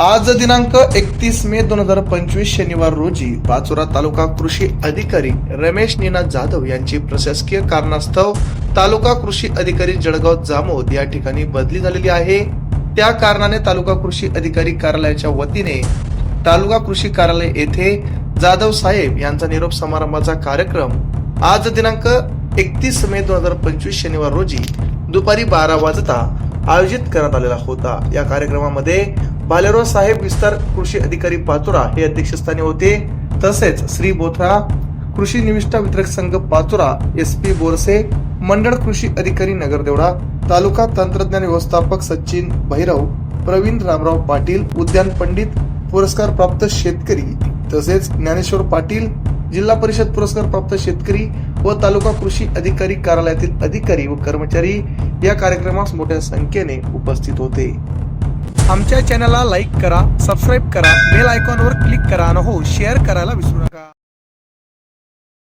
आज दिनांक एकतीस मे दोन हजार पंचवीस शनिवार रोजी पाचोरा तालुका कृषी अधिकारी रमेश नीना जाधव यांची प्रशासकीय कारणास्तव तालुका कृषी अधिकारी जळगाव जामोद या ठिकाणी बदली झालेली आहे. त्या कारणाने तालुका कृषी अधिकारी कार्यालयाच्या वतीने तालुका कृषी कार्यालय येथे जाधव साहेब यांचा निरोप समारंभाचा कार्यक्रम आज दिनांक एकतीस मे दोन हजार पंचवीस शनिवार रोजी दुपारी बारा वाजता आयोजित करण्यात आलेला होता. या कार्यक्रमामध्ये भालेराव साहेब विस्तार कृषी अधिकारी पाचोरा हे अध्यक्षस्थानी होते. तसेच श्री बोथरा कृषी निविष्ठा वितरक संघ पाचोरा एस पी बोरसे मंडळ कृषी अधिकारी नगरदेवडा तालुका तंत्रज्ञान व्यवस्थापक सचिन भैरव प्रवीण रामराव पाटील उद्यान पंडित पुरस्कार प्राप्त शेतकरी तसेच ज्ञानेश्वर पाटील जिल्हा परिषद पुरस्कार प्राप्त शेतकरी व तालुका कृषी अधिकारी कार्यालयातील अधिकारी व कर्मचारी या कार्यक्रमास मोठ्या संख्येने उपस्थित होते. आमच्या चॅनलला लाईक करा सबस्क्राईब करा बेल आयकॉनवर क्लिक करा आणि हो शेअर करायला विसरू नका.